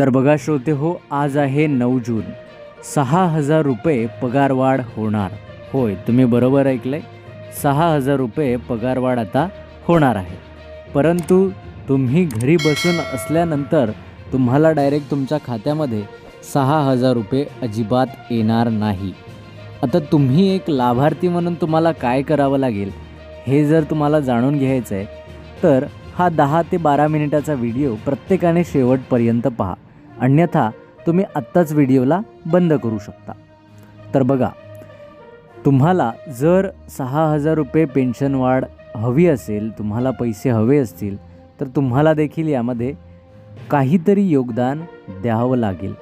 तर बघा श्रोते हो आज आहे नऊ जून. सहा हजार रुपये पगारवाढ होणार. होय तुम्ही बरोबर ऐकलंय. सहा हजार रुपये पगारवाढ आता होणार आहे. परंतु तुम्ही घरी बसून असल्यानंतर तुम्हाला डायरेक्ट तुमच्या खात्यामध्ये सहा हजार रुपये अजिबात येणार नाही. आता तुम्ही एक लाभार्थी म्हणून तुम्हाला काय करावं लागेल हे जर तुम्हाला जाणून घ्यायचं आहे तर हा दहा ते बारा मिनिटाचा व्हिडिओ प्रत्येकाने शेवटपर्यंत पहा. अन्यथा तुम्ही आत्ताच व्हिडिओला बंद करू शकता. तर बघा तुम्हाला जर सहा हजार रुपये पेन्शन वाढ हवी असेल तुम्हाला पैसे हवे असतील तर तुम्हाला देखील यामध्ये काहीतरी योगदान द्यावं लागेल.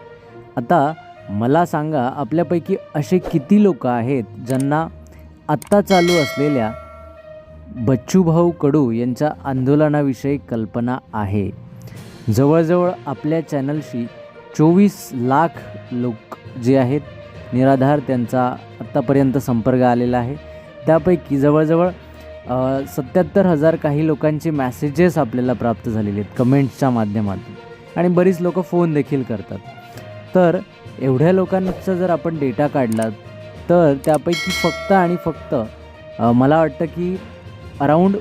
आता मला सांगा आपल्यापैकी असे किती लोक आहेत ज्यांना आत्ता चालू असलेल्या बच्चूभाऊ कडू यांच्या आंदोलनाविषयी कल्पना आहे? जवळजवळ आपल्या चॅनलशी चोवीस लाख लोक जे आहेत निराधार त्यांचा आत्तापर्यंत संपर्क आलेला आहे. त्यापैकी जवळजवळ सत्याहत्तर हजार काही लोकांचे मॅसेजेस आपल्याला प्राप्त झालेले आहेत कमेंट्सच्या माध्यमातून. आणि बरीच लोक फोन देखील करतात. तर एवढ्या लोकांचा जर आपण डेटा काढला तर त्यापैकी फक्त आणि फक्त मला वाटतं की अराऊंड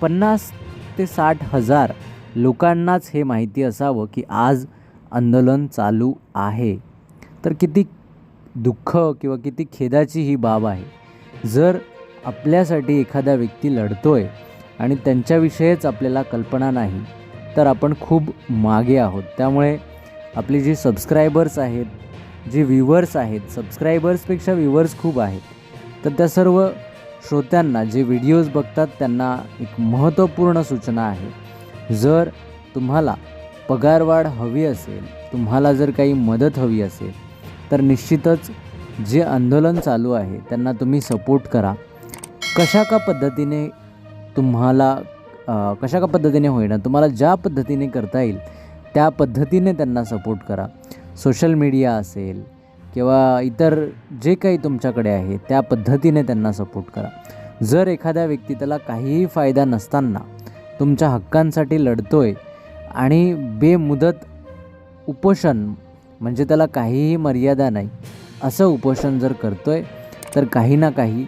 पन्नास ते साठ हजार लोकांनाच हे माहिती असावं की आज आंदोलन चालू आहे. तर किती दुःख किंवा किती खेदाची ही बाब आहे. जर आपल्यासाठी एखादा व्यक्ती लढतो आहे आणि त्यांच्याविषयीच आपल्याला कल्पना नाही तर आपण खूप मागे आहोत. त्यामुळे आपले जे सबस्क्रायबर्स आहेत जे व्ह्युअर्स आहेत सबस्क्रायबर्सपेक्षा व्ह्युअर्स खूप आहेत. तर त्या सर्व श्रोत्यांना जे व्हिडिओज बघतात त्यांना एक महत्त्वपूर्ण सूचना आहे. जर तुम्हाला पगारवाढ हवी असेल तुम्हाला जर काही मदत हवी असेल तर निश्चितच जे आंदोलन चालू आहे त्यांना तुम्ही सपोर्ट करा. कशा का पद्धतीने तुम्हाला कशा का पद्धतीने होईना तुम्हाला ज्या पद्धतीने करता येईल त्या पद्धतीने त्यांना सपोर्ट करा. सोशल मीडिया असेल किंवा इतर जे काही तुमच्याकडे आहे त्या पद्धतीने त्यांना सपोर्ट करा. जर एखाद्या व्यक्ती त्याला काहीही फायदा नसताना तुमच्या हक्कांसाठी लढतोय आणि बेमुदत उपोषण म्हणजे त्याला काहीही मर्यादा नाही. असं उपोषण जर करतोय तर काही ना काही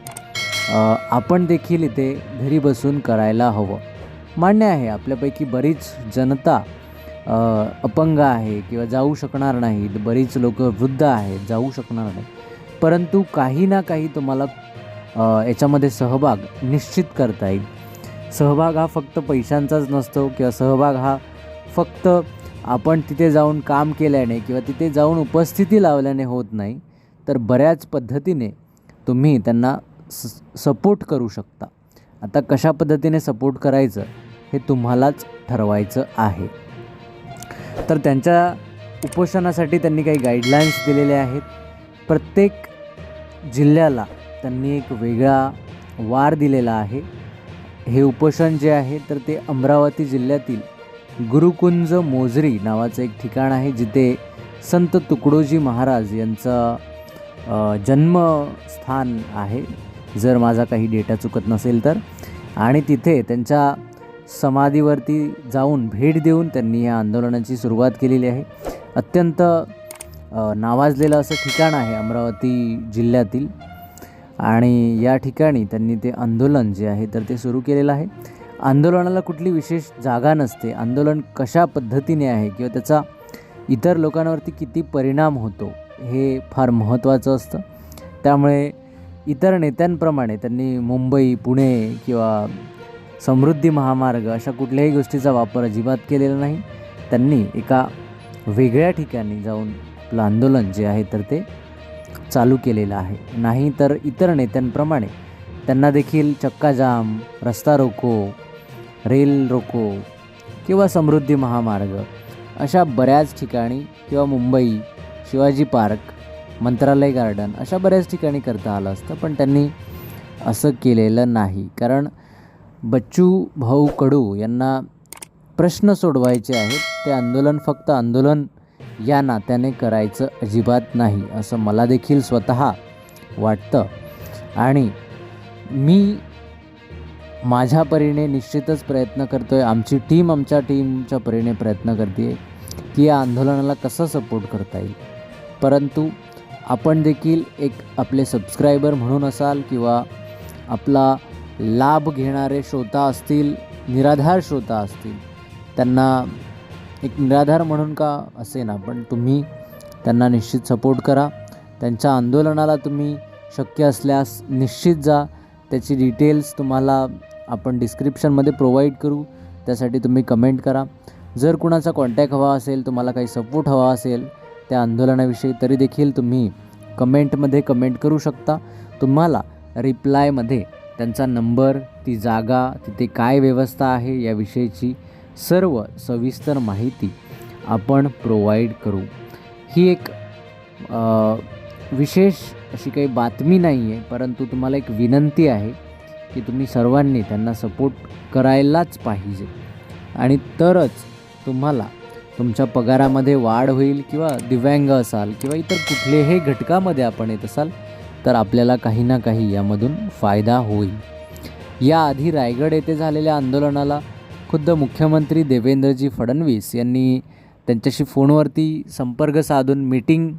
आपण देखील इथे घरी बसून करायला हवं. मान्य आहे आपल्यापैकी बरीच जनता अपंग आहे किंवा जाऊ शकणार नाहीत. बरीच लोक वृद्ध आहेत जाऊ शकणार नाही परंतु काही ना काही तुम्हाला याच्यामध्ये सहभाग निश्चित करता येईल. सहभाग हा फक्त पैशांचाच नसतो किंवा सहभाग हा फक्त आपण तिथे जाऊन काम केल्याने किंवा तिथे जाऊन उपस्थिती लावल्याने होत नाही तर बऱ्याच पद्धतीने तुम्ही त्यांना स सपोर्ट करू शकता. आता कशा पद्धतीने सपोर्ट करायचं हे तुम्हालाच ठरवायचं आहे. तर त्यांच्या उपोषणासाठी त्यांनी काही गाईडलाईन्स दिलेले आहेत. प्रत्येक जिल्ह्याला त्यांनी एक वेगळा वार दिलेला आहे. हे उपोषण जे आहे तर ते अमरावती जिल्ह्यातील गुरुकुंज मोजरी नावाचं एक ठिकाण आहे जिथे संत तुकडोजी महाराज यांचं जन्मस्थान आहे. जर माझा काही डेटा चुकत नसेल तर. आणि तिथे त्यांच्या समाधीवरती जाऊन भेट देऊन त्यांनी या आंदोलनाची सुरुवात केलेली आहे. अत्यंत नावाजलेलं असं ठिकाण आहे अमरावती जिल्ह्यातील. आणि या ठिकाणी त्यांनी ते आंदोलन जे आहे तर ते सुरू केलेलं आहे. आंदोलनाला कुठली विशेष जागा नसते. आंदोलन कशा पद्धतीने आहे किंवा त्याचा इतर लोकांवरती किती परिणाम होतो हे फार महत्त्वाचं असतं. त्यामुळे इतर नेत्यांप्रमाणे त्यांनी मुंबई पुणे किंवा समृद्धी महामार्ग अशा कुठल्याही गोष्टीचा वापर अजिबात केलेला नाही. त्यांनी एका वेगळ्या ठिकाणी जाऊन आपलं आंदोलन जे आहे तर ते चालू केलेलं आहे. नाही तर इतर नेत्यांप्रमाणे त्यांना देखील चक्काजाम रस्ता रोको रेल रोको किंवा समृद्धी महामार्ग अशा बऱ्याच ठिकाणी किंवा मुंबई शिवाजी पार्क मंत्रालय गार्डन अशा बऱ्याच ठिकाणी करता आलं असतं. पण त्यांनी असं केलेलं नाही. कारण बच्चू भाऊ कडू यांना प्रश्न सोडवायचे आहेत. ते आंदोलन फक्त आंदोलन या नात्याने करायचं अजिबात नाही असं मला देखील स्वतः वाटतं. आणि मी माझ्या परीने निश्चितच प्रयत्न करतो आहे आमची टीम आमच्या टीमच्या परीने प्रयत्न करते आहे की या आंदोलनाला कसा सपोर्ट करता येईल. परंतु आपण देखील एक आपले सबस्क्रायबर म्हणून असाल किंवा आपला लाभ घेणारे श्रोता असतील निराधार श्रोता असतील त्यांना एक निराधार म्हणून का असे ना पण तुम्ही त्यांना निश्चित सपोर्ट करा. त्यांच्या आंदोलनाला तुम्ही शक्य असल्यास निश्चित जा. त्याची डिटेल्स तुम्हाला आपण डिस्क्रिप्शनमध्ये प्रोव्हाइड करू. त्यासाठी तुम्ही कमेंट करा. जर कुणाचा कॉन्टॅक्ट हवा असेल तुम्हाला काही सपोर्ट हवा असेल त्या आंदोलनाविषयी तरी देखील तुम्ही कमेंटमध्ये कमेंट करू शकता. तुम्हाला रिप्लायमध्ये त्यांचा नंबर ती जागा तिथे काय व्यवस्था आहे याविषयीची सर्व सविस्तर माहिती आपण प्रोव्हाइड करू. ही एक विशेष अशी काही बातमी नाही आहे परंतु तुम्हाला एक विनंती आहे की तुम्ही सर्वांनी त्यांना सपोर्ट करायलाच पाहिजे. आणि तरच तुम्हाला तुमच्या पगारामध्ये वाढ होईल किंवा दिव्यांग असाल किंवा इतर कुठल्याही घटकामध्ये आपण येत असाल तर आपल्याला काही ना काही यामधून फायदा होईल. याआधी रायगड येथे झालेल्या आंदोलनाला खुद्द मुख्यमंत्री देवेंद्रजी फडणवीस यांनी त्यांच्याशी फोनवरती संपर्क साधून मीटिंग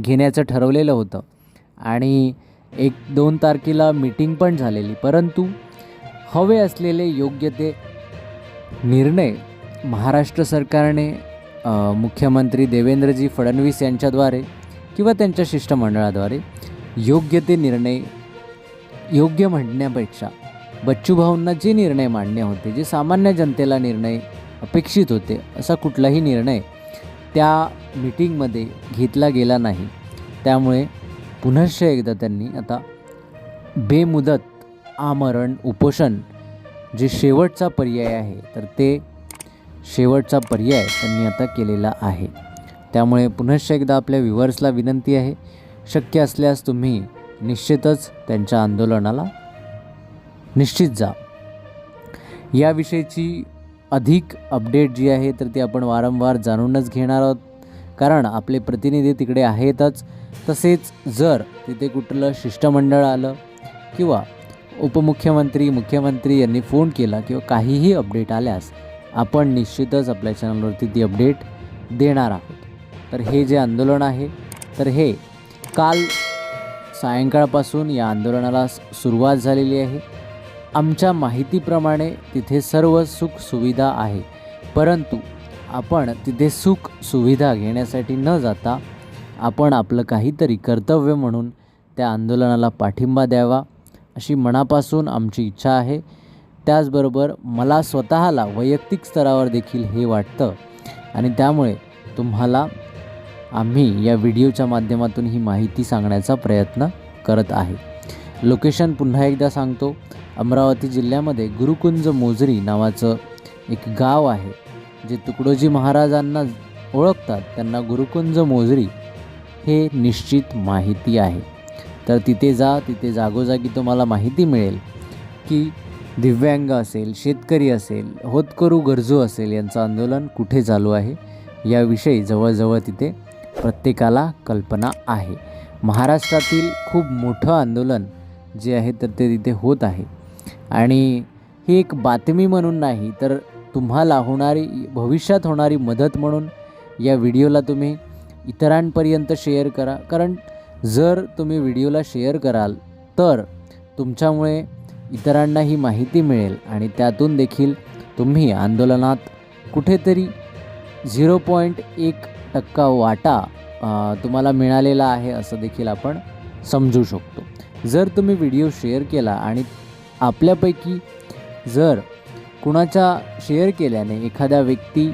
घेण्याचं ठरवलेलं होतं. आणि एक दोन तारखेला मीटिंग पण झालेली. परंतु हवे असलेले योग्य ते निर्णय महाराष्ट्र सरकारने मुख्यमंत्री देवेंद्रजी फडणवीस यांच्याद्वारे किंवा त्यांच्या शिष्टमंडळाद्वारे योग्य ते निर्णय योग्य म्हणण्यापेक्षा बच्चूभाऊंना जे निर्णय मांडणे होते जे सामान्य जनतेला निर्णय अपेक्षित होते असा कुठलाही निर्णय त्या मीटिंगमध्ये घेतला गेला नाही. त्यामुळे पुनश्च एकदा त्यांनी आता बेमुदत आमरण उपोषण जे शेवटचा पर्याय आहे तर ते शेवटचा पर्याय त्यांनी आता केलेला आहे. त्यामुळे पुनश्च एकदा आपल्या व्ह्युअर्सला विनंती आहे शक्य असल्यास तुम्ही निश्चितच त्यांच्या आंदोलनाला निश्चित जा. याविषयीची अधिक अपडेट जी आहे तर ती आपण वारंवार जाणूनच घेणार आहोत. कारण आपले प्रतिनिधी तिकडे आहेतच. तसेच जर तिथे कुठलं शिष्टमंडळ आलं किंवा उपमुख्यमंत्री मुख्यमंत्री यांनी फोन केला किंवा काहीही अपडेट आल्यास आपण निश्चितच आपल्या चॅनलवरती ती अपडेट देणार आहोत. तर हे जे आंदोलन आहे तर हे काल सायंकाळपासून या आंदोलनाला सुरुवात झालेली आहे. आमच्या माहितीप्रमाणे तिथे सर्व सुख सुविधा आहे. परंतु आपण तिथे सुख सुविधा घेण्यासाठी न जाता आपण आपलं काहीतरी कर्तव्य म्हणून त्या आंदोलनाला पाठिंबा द्यावा अशी मनापासून आमची इच्छा आहे. त्याचबरोबर मला स्वतःला वैयक्तिक स्तरावर देखील हे वाटतं आणि त्यामुळे तुम्हाला आम्ही या व्हिडिओच्या माध्यमातून ही माहिती सांगण्याचा प्रयत्न करत आहे. लोकेशन पुन्हा एकदा सांगतो. अमरावती जिल्ह्यामध्ये गुरुकुंज मोजरी नावाचं एक गाव आहे जे तुकडोजी महाराजांना ओळखतात. त्यांना गुरुकुंज मोजरी हे निश्चित माहिती आहे. तर तिथे जा तिथे जागोजागी तुम्हाला माहिती मिळेल की दिव्यांग असेल शेतकरी असेल होतकरू गरजू असेल यांचं आंदोलन कुठे चालू आहे याविषयी जवळजवळ तिथे प्रत्येकाला कल्पना आहे. महाराष्ट्रातील खूप मोठं आंदोलन जे आहे तर ते तिथे होत आहे. आणि ही एक बातमी म्हणून नाही तर तुम्हाला होणारी भविष्यात होणारी मदत म्हणून या व्हिडिओला तुम्ही इतरांपर्यंत शेअर करा. कारण जर तुम्ही व्हिडिओला शेअर कराल तर तुमच्यामुळे इतरांना ही माहिती मिळेल आणि त्यातून देखील तुम्ही आंदोलनात कुठेतरी झिरो पॉईंट एक टक्का वाटा तुम्हाला मिळालेला आहे असं देखील आपण समजू शकतो. जर तुम्ही व्हिडिओ शेअर केला आणि आपल्यापैकी जर कुणाच्या शेअर केल्याने एखादा व्यक्ती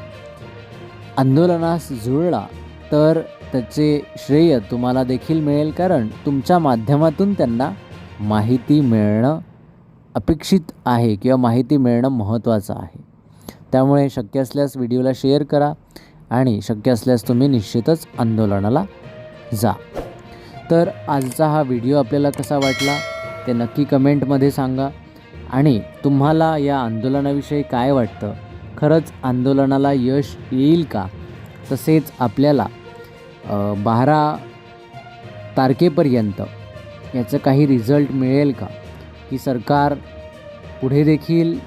आंदोलनास जुळला तर त्याचे श्रेय तुम्हाला देखील मिळेल कारण तुमच्या माध्यमातून त्यांना माहिती मिळणं अपेक्षित आहे किंवा माहिती मिळणं महत्त्वाचं आहे. त्यामुळे शक्य असल्यास व्हिडिओला शेअर करा आणि शक्य असल्यास तुम्ही निश्चितच आंदोलनाला जा. तर आजचा हा व्हिडिओ आपल्याला कसा वाटला ते नक्की कमेंटमध्ये सांगा. आणि तुम्हाला या आंदोलनाविषयी काय वाटतं? खरंच आंदोलनाला यश येईल का? तसेच आपल्याला बारा तारखेपर्यंत याचं काही रिझल्ट मिळेल का? की सरकार पुढे देखील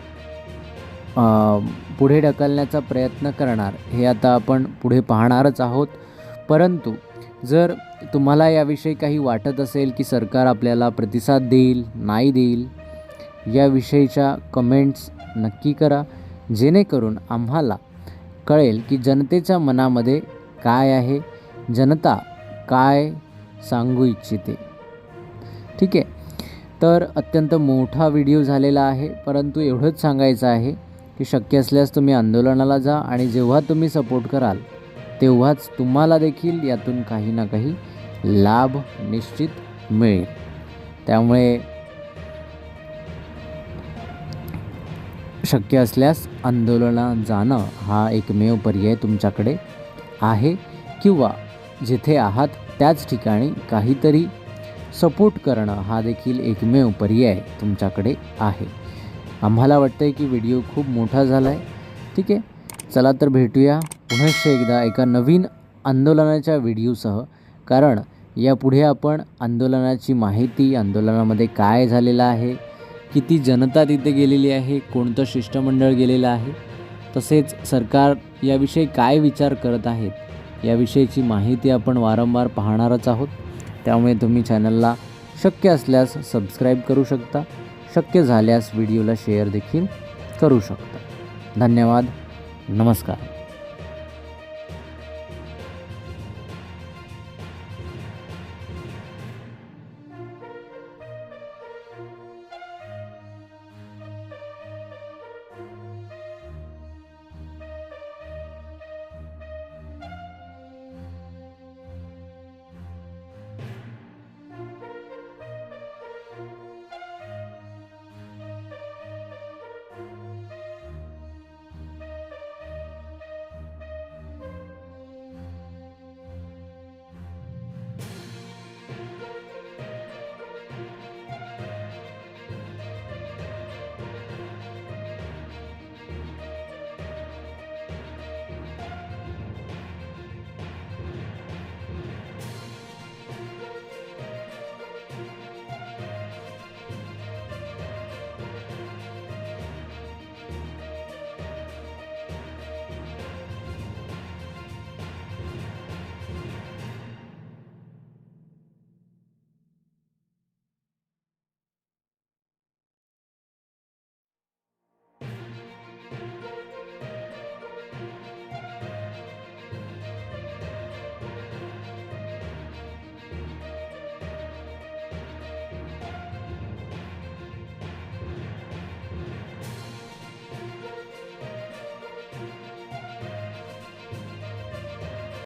पुढे ढकलण्याचा प्रयत्न करणार हे आता आपण पुढे पाहणारच आहोत. परंतु जर तुम्हाला याविषयी काही वाटत असेल की सरकार आपल्याला प्रतिसाद देईल नाही देईल याविषयीच्या कमेंट्स नक्की करा. जेणेकरून आम्हाला कळेल की जनतेच्या मनामध्ये काय आहे जनता काय सांगू इच्छिते. ठीक आहे? तर अत्यंत मोठा व्हिडिओ झालेला आहे. परंतु एवढंच सांगायचं आहे की शक्य असल्यास तुम्ही आंदोलनाला जा आणि जेव्हा तुम्ही सपोर्ट कराल तेव्हाच तुम्हाला देखील यातून काही ना काही लाभ निश्चित मिळेल. त्यामुळे शक्य असल्यास आंदोलनात जाणं हा एकमेव पर्याय तुमच्याकडे आहे किंवा जिथे आहात त्याच ठिकाणी काहीतरी सपोर्ट करणं हा देखील एकमेव पर्याय तुमच्याकडे आहे. आम्हाला वाटतं आहे की व्हिडिओ खूप मोठा झाला आहे ठीक आहे? चला तर भेटूया पुनश्च एकदा एका नवीन आंदोलनाच्या व्हिडिओसह. कारण यापुढे आपण आंदोलनाची माहिती आंदोलनामध्ये काय झालेलं आहे किती जनता तिथे गेलेली आहे कोणतं शिष्टमंडळ गेलेलं आहे तसेच सरकार याविषयी काय विचार करत आहेत याविषयीची माहिती आपण वारंवार पाहणारच आहोत. त्यामुळे तुम्ही चॅनलला शक्य असल्यास सबस्क्राईब करू शकता शक्य झाल्यास व्हिडिओला शेअर देखील करू शकता. धन्यवाद नमस्कार.